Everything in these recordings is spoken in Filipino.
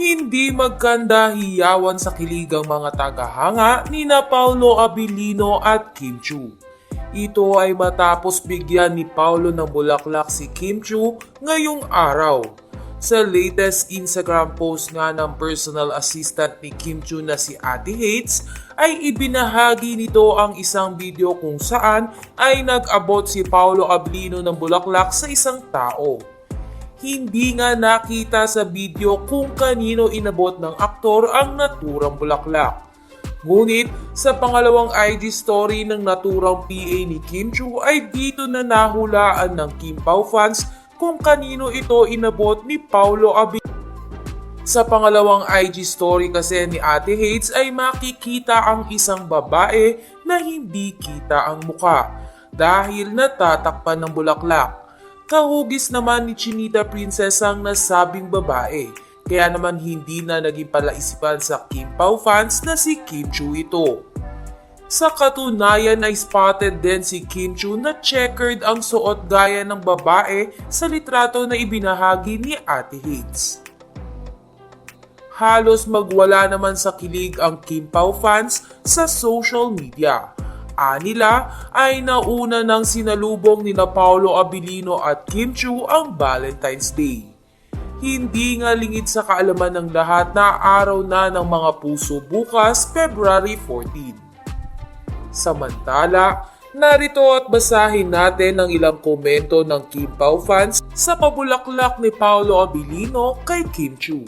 Hindi magkanda hiyawan sa kilig ang mga tagahanga ni na Paulo Abilino at Kim Chu. Ito ay matapos bigyan ni Paulo ng bulaklak si Kim Chu ngayong araw. Sa latest Instagram post nga ng personal assistant ni Kim Chu na si Ate Hates ay ibinahagi nito ang isang video kung saan ay nag-abot si Paulo Abilino ng bulaklak sa isang tao. Hindi nga nakita sa video kung kanino inabot ng aktor ang naturang bulaklak. Ngunit sa pangalawang IG story ng naturang PA ni Kim Chu ay dito na nahulaan ng Kim Pao fans kung kanino ito inabot ni Paulo Abi. Sa pangalawang IG story kasi ni Ate Hates ay makikita ang isang babae na hindi kita ang muka dahil natatakpan ng bulaklak. Kahugis naman ni Chinita Princess ang nasabing babae. Kaya naman hindi na naging palaisipan sa Kim Pao fans na si Kim Chu ito. Sa katunayan ay spotted din si Kim Chu na checkered ang suot gaya ng babae sa litrato na ibinahagi ni Ate Hits. Halos magwala naman sa kilig ang Kim Pao fans sa social media. Anila ay nauna ng sinalubong ni na Paolo Abilino at Kim Chu ang Valentine's Day. Hindi nga lingid sa kaalaman ng lahat na araw na ng mga puso bukas, February 14. Samantala, narito at basahin natin ang ilang komento ng Kim Pao fans sa pabulaklak ni Paolo Abilino kay Kim Chu.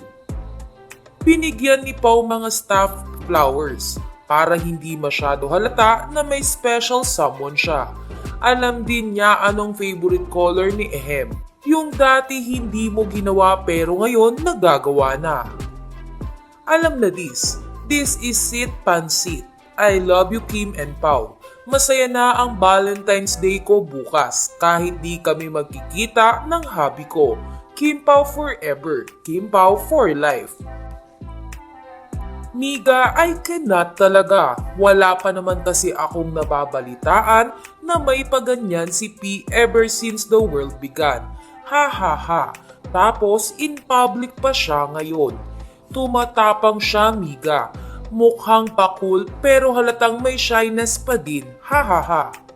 Binigyan ni Pao mga staff flowers para hindi masyado halata na may special someone siya. Alam din niya anong favorite color ni Ehem. Yung dati hindi mo ginawa pero ngayon nagagawa na. Alam na this. This is Sit Pansit. I love you Kim and Pau. Masaya na ang Valentine's Day ko bukas kahit di kami magkikita ng hobby ko. Kim Pao forever. Kim Pao for life. Miga, I cannot talaga. Wala pa naman kasi akong nababalitaan na may paganyan si P ever since the world began. Ha ha ha. Tapos in public pa siya ngayon. Tumatapang siya, Miga. Mukhang pakul pero halatang may shyness pa din. Ha ha ha.